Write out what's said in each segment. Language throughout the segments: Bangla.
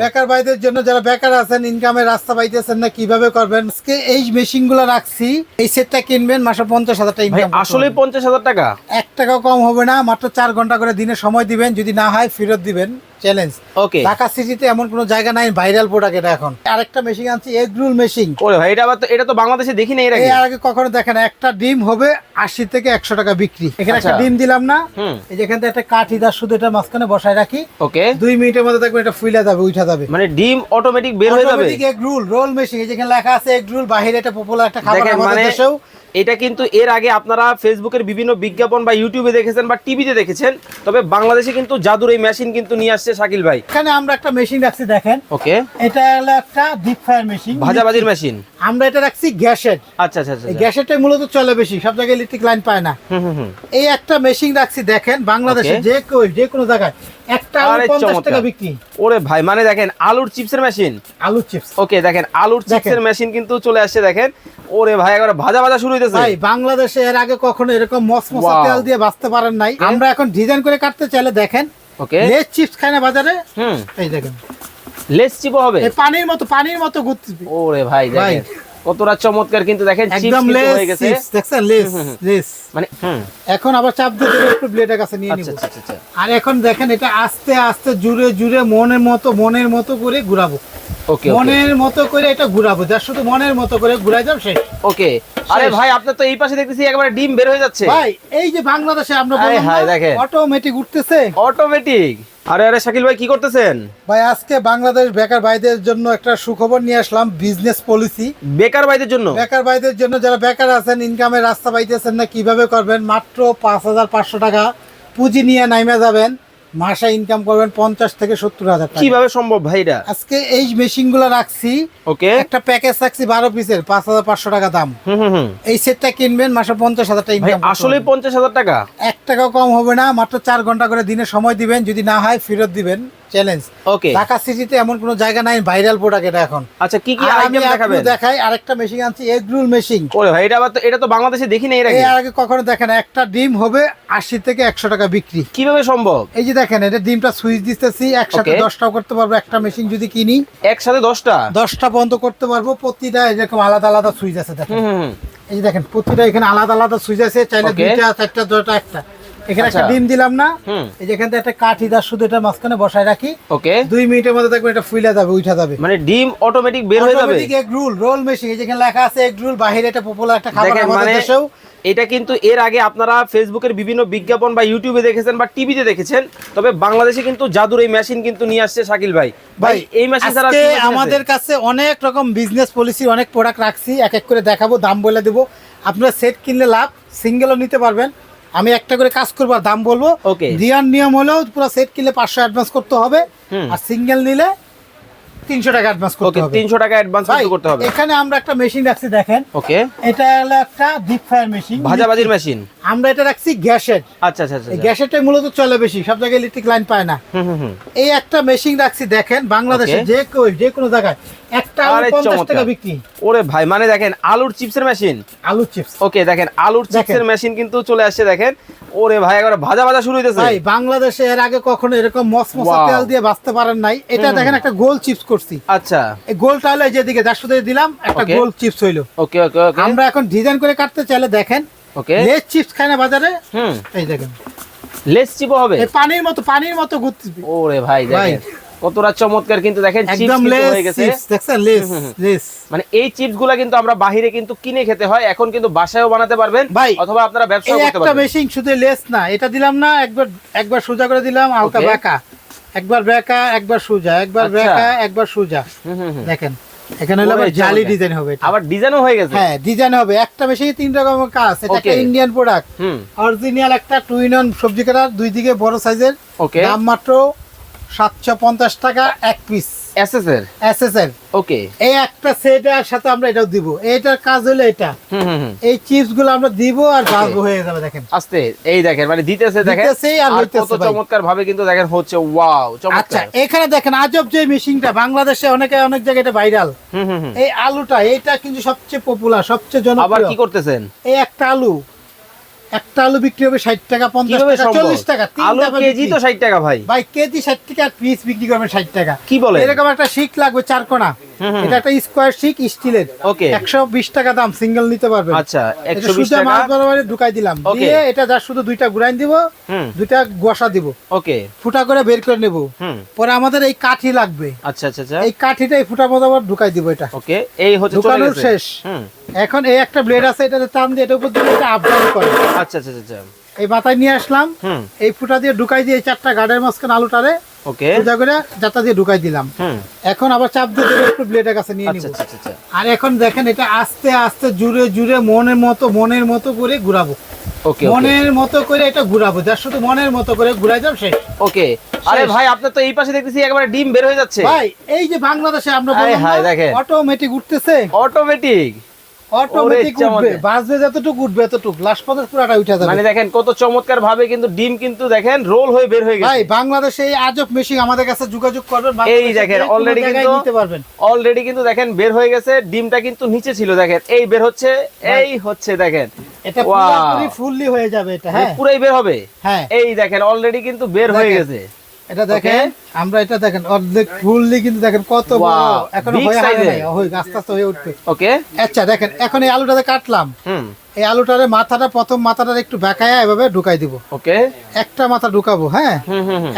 বেকার ভাইদের জন্য যারা বেকার আছেন ইনকামের রাস্তা পাইতেছেন না কীভাবে করবেন? আজকে এই মেশিনগুলো রাখছি এই সেটটা কিনবেন মাসে পঞ্চাশ হাজার টাকা ইনকাম আসলে পঞ্চাশ হাজার টাকা? এক টাকাও কম হবে না মাত্র চার ঘণ্টা করে দিনে সময় দিবেন যদি না হয় ফেরত দিবেন। চ্যালেঞ্জ ওকে ঢাকা সিটিতে এমন কোনো জায়গা নাই ভাইরাল প্রোডাক্ট এটা এখন। আরেকটা মেশিন আনছি এগ রুল মেশিন ওরে ভাই এটা আবার তো এটা তো বাংলাদেশে দেখি না এর আগে। এই আগে কখনো দেখেন একটা ডিম হবে আশি থেকে একশো টাকা বিক্রি। এখানে একটা আচ্ছা। ডিম দিলাম না। এই যে এখান একটা কাঠি দাস শুধু এটা মাঝখানে বসায় রাখি। ওকে দুই মিনিটের মধ্যে দেখবেন এটা ফুইলা যাবে উঠা যাবে। মানে ডিম অটোমেটিক বের হয়ে যাবে? এগ রুল রোল মেশিন যেখানে লেখা আছে এগ রুল বাহিরে এটা পপুলার একটা খাবার আমাদের মানে দেশেও। এটা কিন্তু এর আগে আপনারা ফেসবুকের বিভিন্ন বিজ্ঞাপন বা ইউটিউবে দেখেছেন বা টিভিতে দেখেছেন। তবে বাংলাদেশে কিন্তু জাদুর এই মেশিন কিন্তু নিয়ে আসছে শাকিল ভাই। এখানে আমরা একটা মেশিন রাখছি দেখেন। ওকে এটা হলো একটা ডিপ ফ্রায়ার মেশিন ভাজাবাজির মেশিন আমরা এটা রাখছি গ্যাসের। আচ্ছা আচ্ছা আচ্ছা এই গ্যাসেরটাই মূলত চলে বেশি সব জায়গায় ইলেকট্রিক লাইন পায় না। হুম হুম হুম। এই একটা মেশিন রাখছি দেখেন বাংলাদেশে. যে কই যে কোনো জায়গায়। একটা আলু আরে পঞ্চাশ চমৎকার। টাকা বিক্রি। ওরে ভাই মানে দেখেন আলুর চিপসের মেশিন আলুর চিপস। ওকে দেখেন আলুর চিপসের। মেশিন কিন্তু চলে আসছে দেখেন। ওরে ভাই একবার ভাজা ভাজা শুরু হইতেছে? ভাই বাংলাদেশে এর আগে কখনো এরকম মসমসা তেল দিয়ে বাঁচতে পারেন নাই। আমরা এখন ডিজাইন করে কাটতে চাইলে দেখেন ওকে লেজ চিপস খায় না বাজারে? হুম। এই দেখেন। লেস চিপও হবে? পানির মতো পানির মতো ঘুরতেছে। ওরে ভাই ভাই। দেখেন কতটা চমৎকার কিন্তু দেখেন চিপস হয়ে গেছে। দেখছেন? মানে এখন আবার চাপ দিয়ে একটু ব্লেডের কাছে নিয়ে নিব। আচ্ছা আচ্ছা আচ্ছা। আর এখন দেখেন এটা আস্তে আস্তে জুড়ে জুড়ে মনের মতো মনের মতো করে ঘুরাবো। ওকে মনের মতো করে এটা ঘুরাবো শুধু মনের মতো করে ঘুরাই যাও শেষ ওকে। আরে ভাই আপনার তো এই পাশে দেখতেছি একবারে ডিম বের হয়ে যাচ্ছে। ভাই এই যে বাংলাদেশে আমরা। অটোমেটিক উঠতেছে। অটোমেটিক আরে আরে শাকিল ভাই কি করতেছেন? ভাই আজকে বাংলাদেশ বেকার ভাইদের জন্য একটা সুখবর নিয়ে আসলাম বিজনেস পলিসি বেকার ভাইদের জন্য? বেকার ভাইদের জন্য যারা বেকার আছেন ইনকামের রাস্তা পাইতেছেন না কীভাবে করবেন? মাত্র পাঁচ হাজার পাঁচশো টাকা। পুঁজি নিয়ে নাইমে যাবেন। মাসে ইনকাম করবেন পঞ্চাশ থেকে সত্তর হাজার কীভাবে সম্ভব ভাইরা? আজকে এই মেশিনগুলো রাখছি। ওকে। একটা প্যাকেজ রাখছি বারো পিসের পাঁচ হাজার পাঁচশো টাকা দাম। এই সেটটা কিনবেন মাসে পঞ্চাশ হাজার টাকা ইনকাম আসলে পঞ্চাশ হাজার টাকা? এক টাকাও কম হবে না মাত্র চার ঘণ্টা করে দিনে সময় দিবেন। যদি না হয় ফেরত দিবেন। চ্যালেঞ্জ ওকে ঢাকা সিটিতে এমন কোনো জায়গা নাই ভাইরাল প্রোডাক্ট এটা এখন। আচ্ছা কি কি আইটেম দেখাবেন? দেখাই আরেকটা মেশিন আনছি এগ রুল মেশিন ওরে ভাই এটা আবার এটা তো বাংলাদেশে দেখি না এর আগে। আগে কখনো দেখেন একটা ডিম হবে আশি থেকে একশো টাকা বিক্রি। কীভাবে সম্ভব? এই যে দেখেন এটা ডিমটা সুইচ দিতেছি একসাথে Okay. দশটাও করতে পারব একটা মেশিন যদি কিনি। একসাথে দশটা? দশটা বন্ধ করতে পারব প্রতিটা এরকম আলাদা আলাদা সুইচ আছে দেখেন। এই যে দেখেন প্রতিটা এখানে আলাদা আলাদা সুইচ আছে চাইলে. দুইটা চারটা দুটা একটা। এখানে একটা আচ্ছা। ডিম দিলাম না। এই যে এখান একটা কাঠি দাস শুধু এটা মাঝখানে বসায় রাখি। ওকে। দুই মিনিটের মধ্যে দেখবেন এটা ফুইলা যাবে উঠা যাবে। মানে ডিম অটোমেটিক বের হয়ে যাবে? এগ রুল রোল মেশিন যেখানে লেখা আছে এগ রুল বাহিরে এটা পপুলার একটা খাবার আমাদের মানে দেশেও। এটা কিন্তু এর আগে আপনারা ফেসবুকের বিভিন্ন বিজ্ঞাপন বা ইউটিউবে দেখেছেন বা টিভিতে দেখেছেন। তবে বাংলাদেশে কিন্তু জাদুর এই মেশিন কিন্তু নিয়ে আসছে শাকিল ভাই। ভাই এই মেশিন ছাড়া? আমাদের কাছে অনেক রকম বিজনেস পলিসি অনেক প্রোডাক্ট রাখছি। এক এক করে দেখাবো দাম বলে দেবো। আপনারা সেট কিনলে লাভ সিঙ্গেলও নিতে পারবেন। আমি একটা করে কাজ করব আর দাম বলব। ওকে দিয়ার নিয়ম হলেও পুরো সেট কিনলে পাঁচশো অ্যাডভান্স করতে হবে। আর সিঙ্গেল নিলে তিনশো টাকা অ্যাডভান্স করতে ওকে হবে। তিনশো টাকা অ্যাডভান্স করতে হবে। এখানে আমরা একটা মেশিন রাখছি দেখেন। ওকে এটা হলো একটা ডিপ ফ্রায়ার মেশিন ভাজাবাজির মেশিন আমরা এটা রাখছি গ্যাসের। আচ্ছা আচ্ছা আচ্ছা গ্যাসেরটাই মূলত চলে বেশি সব জায়গায় ইলেকট্রিক লাইন পায় না। এই একটা মেশিন রাখছি দেখেন বাংলাদেশে যে কই যে কোনো জায়গায় একটা আলু আরে পঞ্চাশ চমৎকার। টাকা বিক্রি। ওরে ভাই মানে দেখেন আলুর চিপসের মেশিন আলু চিপস। ওকে দেখেন আলুর চিপসের মেশিন কিন্তু চলে আসছে দেখেন। ওরে ভাই একবার ভাজা ভাজা শুরু হইতেছে। ভাই বাংলাদেশে এর আগে কখনো এরকম মসমসা. তেল দিয়ে বাঁচতে পারেন নাই। এটা দেখেন একটা গোল চিপস করছি। আচ্ছা। এই গোলটা হলো যেদিকে দেড়শো দিয়ে দিলাম একটা গোল চিপস হইল। ওকে ওকে ওকে আমরা এখন ডিজাইন করে কাটতে চাইলে দেখেন ওকে লেজ চিপস খায় না বাজারে। হুম। এই দেখেন। লেস চিপও হবে? পানির মতো পানির মতো ঘুরতেছে ওরে ভাই। দেখেন। কতটা চমৎকার কিন্তু দেখেন চিপস লেস হয়ে গেছে। দেখছেন? লেস। লেস মানে এই চিপসগুলা কিন্তু আমরা বাহিরে কিন্তু কিনে খেতে হয় এখন কিন্তু বাসায়ও বানাতে পারবেন ভাই, অথবা আপনারা ব্যবসা করতে একটা পারবেন। মেশিন শুধু লেস না এটা দিলাম না একবার একবার সোজা করে দিলাম হালকা. বেঁকা। একবার বেঁকা একবার সোজা একবার বেকা বেঁকা একবার সোজা। দেখেন এখানে হলো আবার জালি ডিজাইন হবে আবার ডিজাইনও হয়ে গেছে? হ্যাঁ ডিজাইন হবে। একটা বেশি তিন রকমের কাজ। এটা একটা ইন্ডিয়ান প্রোডাক্ট হুম। অরিজিনাল একটা টু ইন ওয়ান সবজি কাটার দুই দিকে বড় সাইজের দাম মাত্র সাতশো পঞ্চাশ টাকা এক পিস ওকে এই একটা সেটের সাথে আমরা এটাও দিব। এটার কাজ হলো এটা। হুম হুম হুম। এই চিপসগুলো আমরা দিব আর হয়ে যাবে দেখেন। আস্তে এই দেখেন মানে দিতেছে দেখেন। দিতেছেই আর হইতেছে কত চমৎকার ভাবে কিন্তু দেখেন হচ্ছে ওয়াও আচ্ছা এখানে দেখেন আজব যে মেশিনটা বাংলাদেশে অনেকে অনেক জায়গায় এটা ভাইরাল হুম হুম হুম। এই আলুটা এটা কিন্তু সবচেয়ে পপুলার সবচেয়ে আবার কি করতেছেন? এই একটা আলু। একটা আলু বিক্রি হবে ষাট টাকা পঞ্চাশ টাকা চল্লিশ টাকা আলু কেজি তো ষাট টাকা ভাই। ভাই কেজি ষাট টাকা পিস বিক্রি করবে ষাট টাকা। কি বলে এরকম একটা শিখ লাগবে চার কোনা হুম, হুম। এটা একটা স্কোয়ার শিক স্টিলের। ওকে। একশো বিশ টাকা দাম সিঙ্গেল নিতে পারবেন আচ্ছা এটা একশো বিশ সোজা টাকা। মাছ বরাবরে ঢুকাই দিলাম। দিয়ে এটা যা শুধু দুইটা গুড়াইন দিব দুইটা গোসা দিব। ওকে। ফুটা করে বের করে নেব। পরে আমাদের এই কাঠি লাগবে। আচ্ছা আচ্ছা আচ্ছা। এই কাঠিটা এই ফুটা বরাবর ঢুকাই দিব এটা। ওকে এই হচ্ছে ঢুকানোর শেষ। হুম। এখন এই একটা ব্লেড আছে এটাতে টান দিয়ে উপর দিয়ে এটা আপ ডাউন করে। আচ্ছা আচ্ছা আচ্ছা এই মাথায় নিয়ে আসলাম। হুম। এই ফুটা দিয়ে ঢুকাই দিয়ে চারটা গার্ডের মাঝখানে আলুটারে ওকে। সোজা করে যাতা দিয়ে ঢুকাই দিলাম। এখন আবার চাপ দিয়ে একটু ব্লেডের কাছে নিয়ে আচ্ছা নিব। আচ্ছা আচ্ছা আর এখন দেখেন এটা আস্তে আস্তে জুড়ে জুড়ে মনের মতো মনের মতো করে ঘুরাবো। ওকে মনের মতো করে এটা ঘুরাবো যার শুধু মনের মতো করে ঘুরাই শেষ ওকে। আরে ভাই আপনার তো এই পাশে দেখতেছি একেবারে ডিম বের হয়ে যাচ্ছে। ভাই এই যে বাংলাদেশে আমরা দেখেন। অটোমেটিক উঠতেছে। অটোমেটিক অটোমেটিক উঠবে। বাজবে যতটুকু উঠবে এতটুকু। লাস্ট পর্যন্ত পুরাটা উঠে যাবে। মানে দেখেন কত চমৎকার ভাবে কিন্তু ডিম কিন্তু দেখেন রোল হয়ে বের হয়ে ভাই বাংলাদেশে এই আজব মেশিন আমাদের কাছে যোগাযোগ করবেন এই দেখেন, জায়গায় কিন্তু- নিতে পারবেন। অলরেডি কিন্তু দেখেন বের হয়ে গেছে ডিমটা কিন্তু নিচে ছিল দেখেন। এই বের হচ্ছে এই হচ্ছে দেখেন। এটা. পুরোপুরি ফুললি হয়ে যাবে এটা হ্যাঁ। পুরাই বের হবে। হ্যাঁ। এই দেখেন অলরেডি কিন্তু বের হয়ে গেছে। এটা দেখেন আমরা এটা দেখেন অর্ধেক ফুললি কিন্তু দেখেন কত বড়। এখনও হয়ে হয় নাই হয়ে আস্তে আস্তে হয়ে উঠবে। ওকে আচ্ছা দেখেন এখন এই আলুটাতে কাটলাম। হুম। এই আলুটারে মাথাটা প্রথম মাথাটা একটু বেঁকায়া এভাবে ঢুকাই দিব। ওকে একটা মাথা ঢুকাবো হ্যাঁ?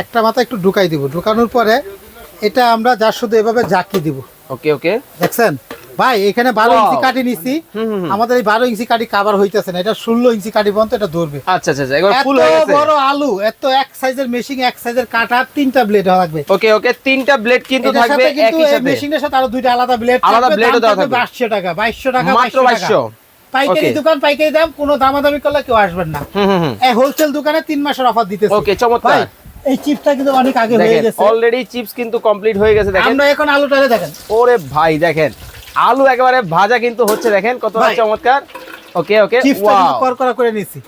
একটা মাথা একটু ঢুকাই দিব। ঢুকানোর পরে এটা আমরা যা শুধু এভাবে জাকি দিব। ওকে ওকে দেখছেন? ভাই এখানে বারো ইঞ্চি কাটি নিছি। হুম। আমাদের এই বারো ইঞ্চি কাটি কাবার হইতেছে না। এটা ষোলো ইঞ্চি কাটি পর্যন্ত এটা ধরবে। আচ্ছা আচ্ছা আচ্ছা, এত বড় আলু এত এক সাইজের মেশিন এক সাইজের কাটা তিনটা ব্লেড লাগবে। ওকে ওকে তিনটা ব্লেড কিন্তু থাকবে কিন্তু এই মেশিনের সাথে আরও দুইটা আলাদা ব্লেড আলাদা ও দেওয়া থাকবে। বাইশশো টাকা বাইশশো টাকা মাত্র 2200 পাইকারি দোকান পাইকারি দাম কোনো দামাদামি করলে কেউ আসবেন না। এই হোলসেল দোকানে তিন মাসের অফার দিতেছে। ওকে চমৎকার। এই চিপটা কিন্তু অনেক আগে হয়ে গেছে। অলরেডি চিপস কিন্তু কমপ্লিট হয়ে গেছে দেখেন। আমরা এখন আলুটারে দেখেন। ওরে ভাই দেখেন। আলু একেবারে ভাজা কিন্তু হচ্ছে দেখেন কতটা চমৎকার। ওকে ওকে করকরা করে নিছি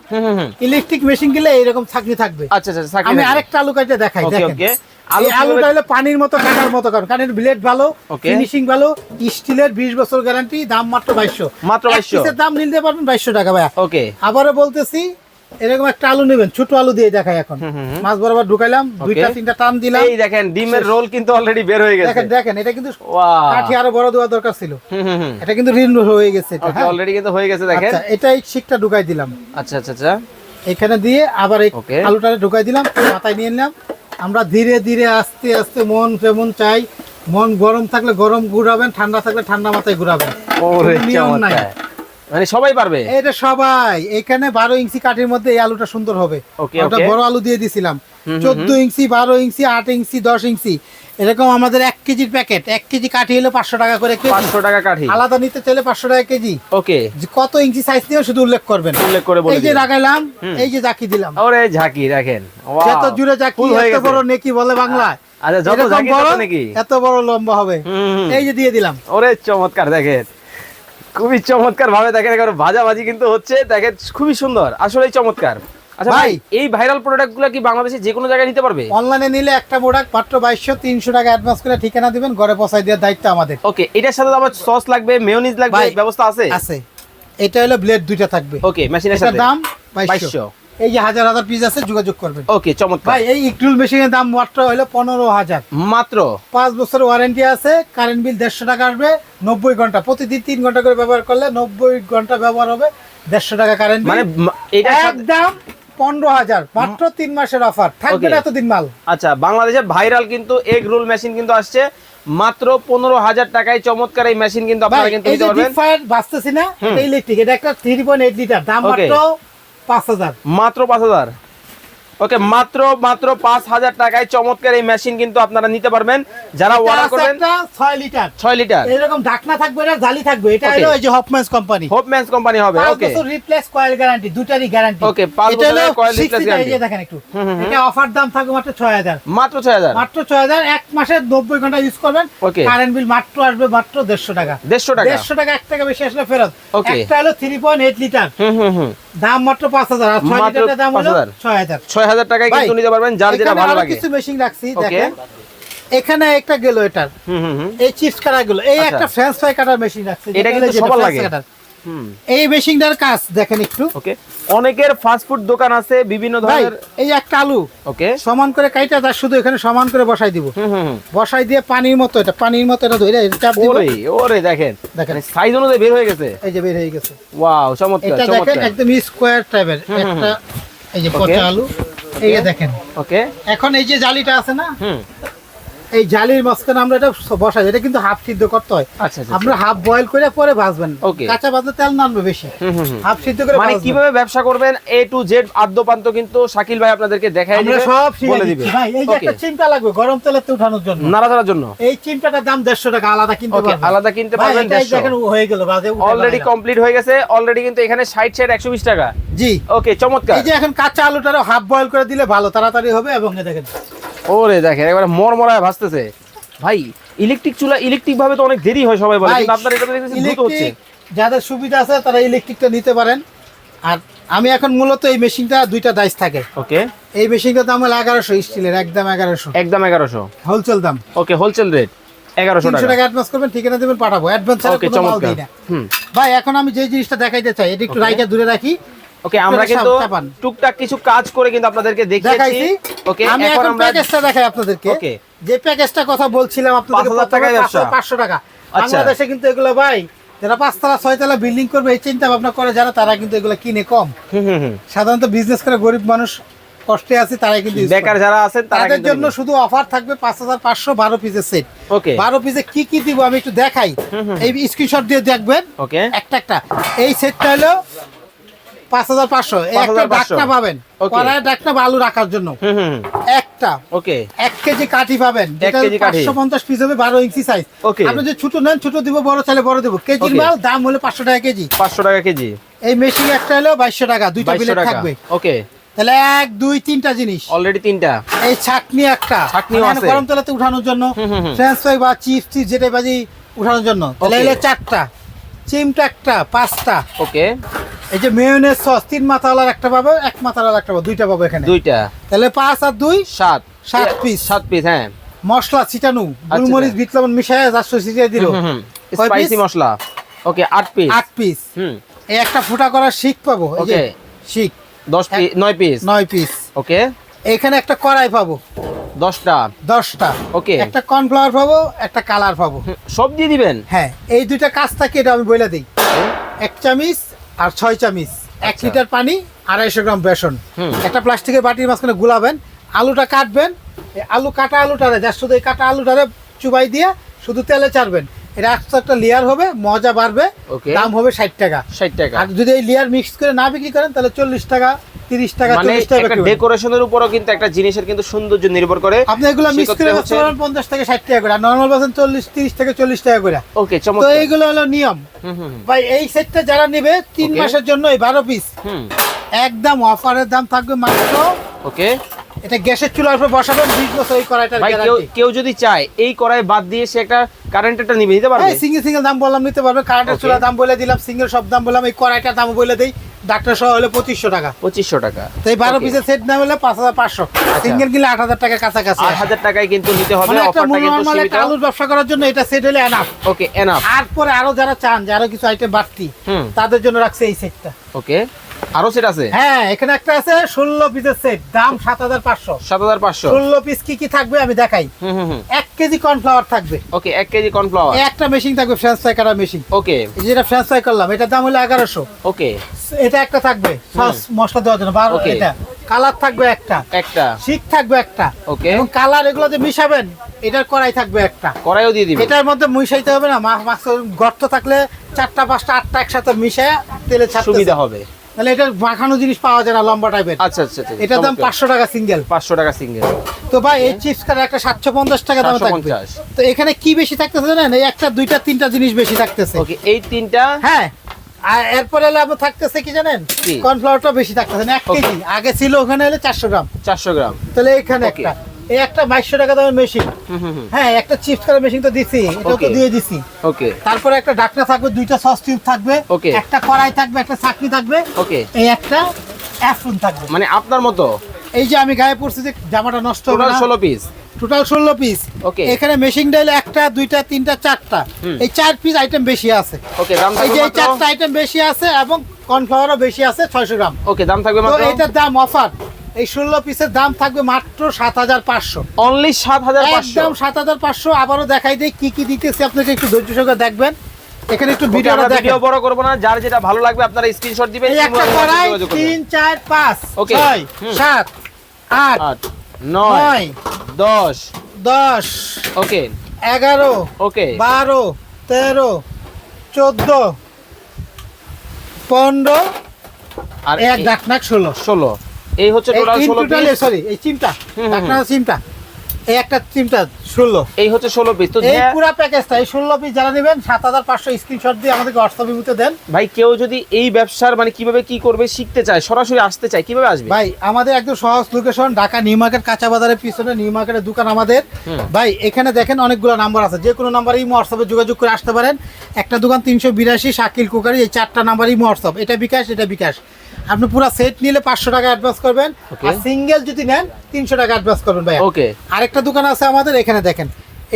ইলেকট্রিক মেশিন গেলে এরকম থাকবে। আচ্ছা আচ্ছা আমি আরেকটা আলু কাটে দেখাই ওকে দেখেন। ওকে আলু আলু আলুটা হলো পানির মতো কাটার মতো কারণ কারণ ব্লেড ভালো ফিনিশিং ভালো স্টিলের বিশ বছর গ্যারান্টি দাম মাত্র মাত্র 2200 দাম নিতে পারবেন টাকা ভাইয়া। ওকে আবারও বলতেছি এরকম একটা আলু নেবেন ছোট আলু দিয়ে দেখাই এখন। মাছ বরাবর ঢুকাইলাম দুইটা তিনটা টান দিলাম। এই দেখেন ডিমের রোল কিন্তু অলরেডি বের হয়ে গেছে। দেখেন দেখেন এটা কিন্তু কাঠি আরও বড় দেওয়া দরকার ছিল। এটা কিন্তু ঋণ হয়ে গেছে এটা, হ্যাঁ? অলরেডি কিন্তু হয়ে গেছে দেখেন। আচ্ছা এটাই শিকটা ঢুকাই দিলাম। আচ্ছা আচ্ছা আচ্ছা। এখানে দিয়ে আবার এই. আলুটা ঢুকাই দিলাম মাথায় নিয়ে নিলাম। আমরা ধীরে ধীরে আস্তে আস্তে মন যেমন চাই মন গরম থাকলে গরম ঘুরাবেন ঠান্ডা থাকলে ঠান্ডা মাথায় ঘুরাবেন। নিয়ম নাই। মানে সবাই পারবে? এটা সবাই। এখানে বারো ইঞ্চি কাঠির মধ্যে এই আলুটা সুন্দর হবে। ওটা বড় আলু দিয়ে দিছিলাম। চোদ্দ ইঞ্চি বারো ইঞ্চি আট ইঞ্চি দশ ইঞ্চি। এরকম আমাদের এক কেজির প্যাকেট। এক কেজি কাঠি হলো পাঁচশো টাকা করে পাঁচশো টাকা কাঠি। আলাদা নিতে চাইলে পাঁচশো টাকা কেজি। ওকে। কত ইঞ্চি সাইজ নিয়ে শুধু উল্লেখ করবেন। উল্লেখ করে এই যে। লাগাইলাম এই যে জাকি দিলাম। ওরে ঝাঁকি দেখেন। যত জুড়ে জাকি এত বড় নেকি বলে বাংলায়। আচ্ছা যত নাকি। এত বড় লম্বা হবে। এই যে দিয়ে দিলাম। ওরে চমৎকার দেখেন। খুবই চমৎকার ভাবে দেখেন একেবারে ভাজা ভাজি কিন্তু হচ্ছে দেখেন খুবই সুন্দর আসলেই চমৎকার। আচ্ছা ভাই। এই ভাইরাল প্রোডাক্টগুলো কি বাংলাদেশে যে কোনো জায়গায় নিতে পারবে? অনলাইনে নিলে একটা প্রোডাক্ট মাত্র বাইশশো তিনশো টাকা অ্যাডভান্স করে ঠিকানা দিবেন ঘরে পৌঁছাই দেওয়ার দায়িত্ব আমাদের। ওকে এটার সাথে আবার সস লাগবে মেয়োনিজ লাগবে ব্যবস্থা আছে? আছে। এটা হলো ব্লেড দুইটা থাকবে। ওকে মেশিনের সাথে। দাম বাইশশো। এই যে হাজার হাজার পিস আছে যোগাযোগ করবেন। ওকে চমৎকার। ভাই এই ইকটুল মেশিনের দাম মাত্র হলো পনেরো হাজার। মাত্র? পাঁচ বছর ওয়ারেন্টি আছে কারেন্ট বিল দেড়শো টাকা আসবে নব্বই ঘণ্টা প্রতিদিন তিন ঘণ্টা করে ব্যবহার করলে নব্বই ঘণ্টা ব্যবহার হবে দেড়শো টাকা কারেন্ট মানে সাথে একদম পনেরো হাজার মাত্র তিন মাসের অফার থাকবে না এতদিন মাল। আচ্ছা বাংলাদেশে ভাইরাল কিন্তু এগ রোল মেশিন কিন্তু আসছে মাত্র পনেরো হাজার টাকায় চমৎকার এই মেশিন কিন্তু আপনারা কিন্তু নিতে পারবেন। বাঁচতেছি না। ইলেকট্রিক এটা একটা থ্রি পয়েন্ট এইট লিটার দাম মাত্র পাঁচ হাজার। মাত্র পাঁচ হাজার? ওকে মাত্র মাত্র পাঁচ হাজার টাকায় চমৎকার এই মেশিন কিন্তু আপনারা নিতে পারবেন। যারা এটা অর্ডার করবেন ছয় লিটার ছয় লিটার এরকম ঢাকনা থাকবে না জালি থাকবে এটা হলো এই যে Hopmans company Hopmans company হবে ওকে বছর রিপ্লেস কয়েল গ্যারান্টি দুটারই গ্যারান্টি Okay, পাঁচ বছরের coil 60 replace টা, এই guarantee। যে দেখেন একটু। এটা অফার দাম থাকবে মাত্র ছয় হাজার। মাত্র ছয় হাজার। মাত্র ছয় হাজার এক মাসে নব্বই ঘণ্টা ইউজ করবেন। Okay. কারেন্ট বিল মাত্র আসবে মাত্র দেড়শো টাকা। দেড়শো টাকা। দেড়শো টাকা এক টাকা বেশি আসলে ফেরত। একটা হলো three point eight litre hmm hmm hmm. দাম মাত্র পাঁচ হাজার। আর ছয় মাত্র লিটারের দাম হলো 5,000 ছয় হাজার। ছয় হাজার টাকায় কিন্তু নিতে পারবেন যার যেটা ভালো লাগে। কিছু মেশিন রাখছি দেখেন। এখানে একটা গেল এটার। হুম হুম হুম। এই চিপস কাটা গেল এই আচ্ছা। একটা ফ্রেঞ্চ ফ্রাই কাটার মেশিন রাখছি এটা কিন্তু সবার লাগে। হুম। এই মেশিনটার কাজ দেখেন একটু। ওকে অনেকের ফাস্ট ফুড দোকান আছে বিভিন্ন ধরনের। এই একটা আলু। ওকে সমান করে কাইটা তার শুধু এখানে সমান করে বসাই দিব। হুম হুম। বসাই দিয়ে পানির মতো এটা পানির মতো এটা ধরে চাপ দিব। ওরে ওরে দেখেন। দেখেন। সাইজ অনুযায়ী বের হয়ে গেছে। এই যে বের হয়ে গেছে। ওয়াও চমৎকার চমৎকার এটা দেখেন একদম স্কোয়ার টাইপের একটা এই যে পচা আলু। এই দেখেন। ওকে এখন এই যে জালিটা আছে না হুম। এই জালির মাঝখানে আমরা এটা বসাই এটা কিন্তু হাফ সিদ্ধ করতে হয়। আচ্ছা আচ্ছা আপনারা হাফ বয়েল করে পরে ভাজবেন। কাঁচা ভাজলে তেল নামবে বেশি। হাফ সিদ্ধ করে মানে কীভাবে ব্যবসা করবেন? এ টু জেড আদ্যপান্ত কিন্তু শাকিল ভাই আপনাদেরকে দেখাই আমরা দিবে সব বলে দিবে। ভাই এই যে একটা চিমটা লাগবে গরম তেলেতে উঠানোর জন্য। নাড়াচাড়ার জন্য? এই চিমটাটার দাম দেড়শো টাকা আলাদা কিনতে পারবেন। আলাদা কিনতে পারবেন এটাই 150 দেখেন হয়ে গেল বাজে অলরেডি কমপ্লিট হয়ে গেছে অলরেডি কিন্তু এখানে 60 60 120 টাকা। জি। ওকে চমৎকার। এই যে এখন কাঁচা আলুটারও হাফ বয়েল করে দিলে ভালো তাড়াতাড়ি হবে এবং দেখেন। ওরে দেখেন একবারে মরমরায় ভাসতেছে। ভাই ইলেকট্রিক চুলা ইলেকট্রিক ভাবে তো অনেক দেরি হয় সবাই বলে কিন্তু আপনার এটা দেখতেছি দ্রুত হচ্ছে। যাদের সুবিধা আছে তারা ইলেকট্রিকটা নিতে পারেন। আর আমি এখন মূলত এই মেশিনটা দুইটা দাইস থাকে। ওকে। এই মেশিনটা দাম হলো এগারোশো স্টিলের একদম এগারোশো। একদম 1100 হোলসেল দাম। ওকে হোলসেল রেট 1100 তিনশো টাকা। টাকা অ্যাডভান্স করবেন ঠিকানা দেবেন পাঠাবো। অ্যাডভান্স ভাই এখন আমি যে জিনিসটা দেখাইতে চাই এটা একটু. রাইকা দূরে রাখি। ওকে আমরা কিন্তু টুকটাক কিছু কাজ করে কিন্তু আপনাদেরকে দেখিয়েছি। ওকে আমি এখন প্যাকেজটা দেখাই আপনাদেরকে। Okay. যে প্যাকেজটা কথা বলছিলাম আপনাদের 5,000 টাকায় ব্যবসা। পাঁচশো টাকা। আচ্ছা। বাংলাদেশে কিন্তু এগুলো ভাই যারা পাঁচতলা ছয়তলা বিল্ডিং করবে এই চিন্তা ভাবনা করে যারা তারা কিন্তু এগুলো কিনে কম। সাধারণত বিজনেস করে গরিব মানুষ কষ্টে আছে তারা কিন্তু বেকার যারা আছেন তাদের জন্য শুধু অফার থাকবে পাঁচ হাজার পাঁচশো বারো পিসের সেট ওকে বারো পিসে কি কি দিব আমি একটু দেখাই। এই স্ক্রিনশট দিয়ে দেখবেন। ওকে একটা একটা। এই সেটটা হলো পাঁচ হাজার পাঁচশো। একটা 5,500 ডাকনা পাবেন। কড়াই ডাকনা বা আলু রাখার জন্য। একটা। ওকে এক কেজি কাঠি পাবেন। পাঁচশো পঞ্চাশ পিস হবে বারো ইঞ্চি সাইজ আপনি যদি ছোট নেন ছোট দিব বড় চাইলে বড় দিব। কেজির মাল দাম হলো পাঁচশো টাকা কেজি। 500 টাকা কেজি। এই মেশিন একটা হলো বাইশশো টাকা দুইটা 2200 প্লেট টাকা। থাকবে। ওকে তাহলে এক দুই তিনটা জিনিস। অলরেডি তিনটা। এই ছাকনি একটা। ছাঁকনিও মানে আছে। গরম তেলাতে উঠানোর জন্য। ফ্রেঞ্চ ফ্রাই বা চিপস টিপস যেটা বাজি উঠানোর জন্য। তাহলে চারটা। চিমটা একটা পাঁচটা। ওকে এই যে মেয়নেজ সস তিন মাথা মাথাওয়ালার একটা পাবো এক মাথা মাথাওয়ালার একটা পাবো দুইটা পাবো এখানে। দুইটা। তাহলে পাঁচ আর দুই? সাত। সাত পিস সাত পিস হ্যাঁ। মশলা ছিটানু। গোলমরিচ বিট লবণ মিশায় চারশো ছিটিয়ে দিল। স্পাইসি মশলা। ওকে আট পিস আট পিস হুম। এই একটা ফুটা করার শিক পাবো Okay. শিক দশ পিস নয় পিস নয় পিস ওকে এখানে একটা কড়াই পাবো। দশটা? দশটা। ওকে একটা কর্নফ্লাওয়ার পাবো একটা কালার পাবো। সব দিয়ে দিবেন? হ্যাঁ এই দুইটা কাজ থাকে এটা আমি বলে দিই। এক চামিচ আর ছয় চামিচ। এক আচ্ছা। লিটার পানি আড়াইশো গ্রাম বেসন। একটা প্লাস্টিকের বাটির মাঝখানে গুলাবেন আলুটা কাটবেন। আলু কাটা আলুটারে যা শুধু এই কাটা আলুটারে চুবাই দিয়ে শুধু তেলে চারবেন এটা একশো একটা লেয়ার হবে মজা বাড়বে. দাম হবে ষাট টাকা। ষাট টাকা। আর যদি এই লেয়ার মিক্স করে না বিক্রি করেন তাহলে চল্লিশ টাকা তিরিশ টাকা মানে চল্লিশ টাকা একটা ডেকোরেশনের উপরও কিন্তু একটা জিনিসের কিন্তু সৌন্দর্য নির্ভর করে। আপনি এগুলো মিক্স করে হচ্ছে- থেকে ষাট টাকা করে আর নর্মাল তিরিশ থেকে চল্লিশ টাকা করে। ওকে তো চমৎকার। হলো নিয়ম। ভাই এই সেটটা যারা নেবে তিন মাসের জন্য এই বারো পিস একদম অফারের দাম থাকবে মাত্র ওকে এটা গ্যাসের চুলার উপর বসাবেন বিশ বছর এই কড়াইটার গ্যারান্টি কেউ যদি চায় এই কড়াই বাদ দিয়ে সে একটা কারেন্টেরটা নিবে নিতে পারবে? সিঙ্গেল সিঙ্গেল দাম বললাম নিতে পারবে। কারেন্টের. চুলার দাম বলে দিলাম সিঙ্গেল সব দাম বললাম এই কড়াইটার দাম বলে দিই। ডাক্তার সহ হলে পঁচিশশো টাকা। পঁচিশশো টাকা। তো এই বারো. পিসের সেট দাম হলে পাঁচ হাজার পাঁচশো। সিঙ্গেল কিনলে আট হাজার টাকার কাছাকাছি। আট হাজার টাকায় কিন্তু নিতে হবে মানে নর্মাল সীমিত একটা আলুর ব্যবসা করার জন্য এটা সেট হলে এনাফ ওকে এনাফ আর পরে আরও যারা চান যে আরও কিছু আইটেম বাড়তি তাদের জন্য রাখছে এই সেটটা ওকে আরও সেট আছে? হ্যাঁ এখানে একটা আছে ষোলো পিসের সেট দাম সাত হাজার পাঁচশো। সাত হাজার পাঁচশো? ষোলো পিস কি কি থাকবে আমি দেখাই। হুম হুম হুম। এক কেজি কর্নফ্লাওয়ার থাকবে। ওকে এক কেজি কর্নফ্লাওয়ার একটা মেশিন থাকবে ফ্রেঞ্চ ফ্রাই করার মেশিন ওকে। যেটা ফ্রেঞ্চ ফ্রাই করলাম এটার দাম হলো এগারোশো। ওকে। এটা একটা থাকবে সস মশলা দেওয়ার জন্য। বারো Okay. এটা। কালার থাকবে একটা। একটা। শিক থাকবে একটা। ওকে। এবং কালার এগুলো যে মিশাবেন এটার কড়াই থাকবে একটা। কড়াইও দিয়ে দিবে এটার মধ্যে মিশাইতে হবে না মাছ গর্ত থাকলে চারটা পাঁচটা আটটা একসাথে মিশায় তেলে ছাড়তে সুবিধা হবে। তাহলে এটা মাখানো জিনিস পাওয়া যায় না লম্বা টাইপের আচ্ছা আচ্ছা আচ্ছা এটার দাম পাঁচশো টাকা সিঙ্গেল পাঁচশো টাকা সিঙ্গেল তো ভাই এই চিপস কার একটা সাতশো পঞ্চাশ টাকা দাম থাকবে। তো এখানে কি বেশি থাকতেছে জানেন? এই একটা দুইটা তিনটা জিনিস বেশি থাকতেছে। ওকে এই তিনটা? হ্যাঁ। আর এরপরে হলে থাকতেছে কি জানেন? কর্নফ্লাওয়ারটা বেশি থাকতেছে না এক কেজি। আগে ছিল ওখানে হলে চারশো গ্রাম। চারশো গ্রাম। তাহলে এখানে একটা। এই একটা বাইশশো টাকা দামের মেশিন হ্যাঁ একটা চিপস করার মেশিন তো দিছি এটাও তো দিয়ে দিছি। ওকে তারপরে একটা ডাকনা থাকবে দুইটা সস টিউব থাকবে Okay. একটা কড়াই থাকবে একটা চাকনি থাকবে ওকে এই একটা অ্যাফরুন থাকবে। মানে আপনার মতো? এই যে আমি গায়ে পড়ছি যে জামাটা নষ্ট টোটাল ষোলো পিস টোটাল ষোলো পিস Okay. এখানে মেশিং ডাইল একটা দুইটা তিনটা চারটা। এই চার পিস আইটেম বেশি আছে। ওকে দাম এই থাকবে যে এই চারটা আইটেম বেশি আছে এবং কর্নফ্লাওয়ারও বেশি আছে ছয়শো গ্রাম। ওকে দাম থাকবে তো এটার দাম অফার এই ষোলো পিসের দাম থাকবে মাত্র সাত হাজার পাঁচশো। অনলি সাত হাজার পাঁচশো? একদম সাত হাজার পাঁচশো। আবারও দেখাই দিই কি কি দিতেছি আপনাকে একটু ধৈর্য সঙ্গে দেখবেন। এখানে একটু ভিডিওটা ভিডিও বড় করব না যার যেটা ভালো লাগবে আপনারা স্ক্রিনশট দিবেন এই একটা ওকে এগারো ওকে বারো তেরো চোদ্দ পনেরো আর এক ডাকনাক ষোলো। ষোলো। এই হচ্ছে টোটাল ষোলো পিস সরি এই চিমটা হুম, চিমটা। এই একটা চিমটা ষোলো। এই হচ্ছে ষোলো পিস তো এই পুরো প্যাকেজটা এই ষোলো পিস যারা নেবেন সাত হাজার পাঁচশো স্ক্রিনশট দিয়ে আমাদেরকে হোয়াটসঅ্যাপ বিভূতে দেন। ভাই কেউ যদি এই ব্যবসার মানে কীভাবে কি করবে শিখতে চায় সরাসরি আসতে চায় কীভাবে আসবে? ভাই আমাদের একদম সহজ লোকেশন ঢাকা নিউ মার্কেট কাঁচা বাজারের পিছনে নিউ মার্কেটের দোকান আমাদের। ভাই এখানে দেখেন অনেকগুলো নাম্বার আছে যে কোনো নাম্বারে ইমো হোয়াটসঅ্যাপে যোগাযোগ করে আসতে পারেন। একটা দোকান তিনশো বিরাশি শাকিল কুকারি এই চারটা নাম্বার ইমো হোয়াটসঅ্যাপ এটা বিকাশ এটা বিকাশ। আপনি পুরো সেট নিলে পাঁচশো টাকা অ্যাডভান্স করবেন। আর সিঙ্গেল যদি নেন তিনশো টাকা অ্যাডভান্স করবেন ভাই ওকে আরেকটা দোকান আছে আমাদের এখানে দেখেন।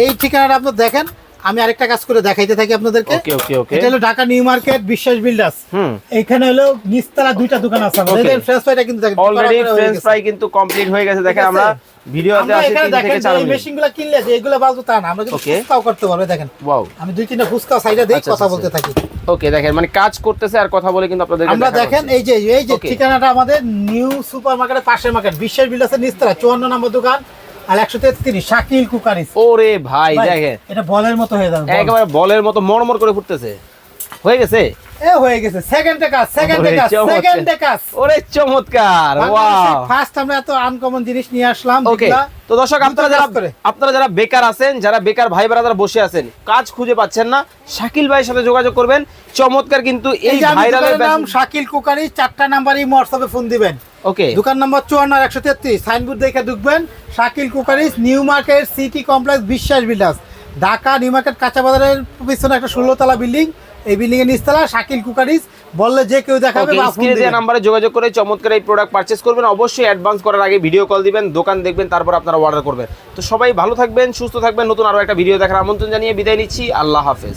এই ঠিকানাটা আপনার দেখেন আমি আরেকটা কাজ করে দেখাইতে থাকি আপনাদেরকে। ওকে ওকে ওকে এটা হলো Dhaka new market Biswas builders. Hmm. এখানে হলো নিচতলা দুইটা দোকান আছে আমাদের. ফ্রেশ ফ্রাইটা কিন্তু দেখেন অলরেডি ফ্রেঞ্চ ফ্রাই কিন্তু কমপ্লিট হয়ে গেছে। দেখেন আমরা ভিডিওতে আসি তিন দেখেন থেকে চার এই মিনিট মেশিনগুলো কিনলে যে এগুলো বাজবো তা না আমরা কিন্তু. ফুচকাও করতে পারবে দেখেন। ওয়াও আমি দুই তিনটা ফুচকা সাইডে দিই আচ্ছা, কথা আচ্ছা, বলতে থাকি। ওকে দেখেন মানে কাজ করতেছে আর কথা বলে কিন্তু আপনাদের আমরা দেখেন এই যে এই যে ঠিকানাটা আমাদের নিউ সুপার মার্কেটের পাশের মার্কেট বিশ্বের বিলাসের নিস্তারা চুয়ান্ন নম্বর দোকান আর একশো তেত্রিশ শাকিল কুকারিস। ওরে ভাই ভাই, দেখেন। এটা বলের মতো হয়ে যাবে একেবারে বলের মতো মরমর করে ফুটতেছে। হয়ে গেছে? এ হয়ে গেছে। সেকেন্ডে কাজ সেকেন্ডে কাজ সেকেন্ডে কাজ। ওরে চমৎকার ওয়াও। ফার্স্ট আমরা এত আনকমন জিনিস নিয়ে আসলাম ওকে তো দর্শক আপনারা যারা আপনারা যারা বেকার আছেন যারা বেকার ভাই বসে আছেন কাজ খুঁজে পাচ্ছেন না শাকিল ভাইয়ের সাথে যোগাযোগ করবেন। চমৎকার কিন্তু এই ভাইরালের নাম শাকিল কুকারি চারটা নাম্বারই হোয়াটসঅ্যাপে ফোন দিবেন। ওকে দোকান নম্বর চুয়ান্ন একশো তেত্রিশ সাইনবোর্ড দেখে ঢুকবেন। Shakil cookeries new market city complex Biswas builders Dhaka new market কাঁচা বাজারের পিছনে একটা ষোলো তলা বিল্ডিং এই বিল্ডিং এর নিচতলা শাকিল কুকারিস বললে যে কেউ দেখাবে বা ফোন দিবেন। নাম্বারে যোগাযোগ করে চমৎকার এই প্রোডাক্ট পারচেজ করবেন। অবশ্যই অ্যাডভান্স করার আগে ভিডিও কল দিবেন দোকান দেখবেন তারপর আপনারা অর্ডার করবেন। তো সবাই ভালো থাকবেন সুস্থ থাকবেন। নতুন আরও একটা ভিডিও দেখার আমন্ত্রণ জানিয়ে বিদায় নিচ্ছি। আল্লাহ হাফেজ।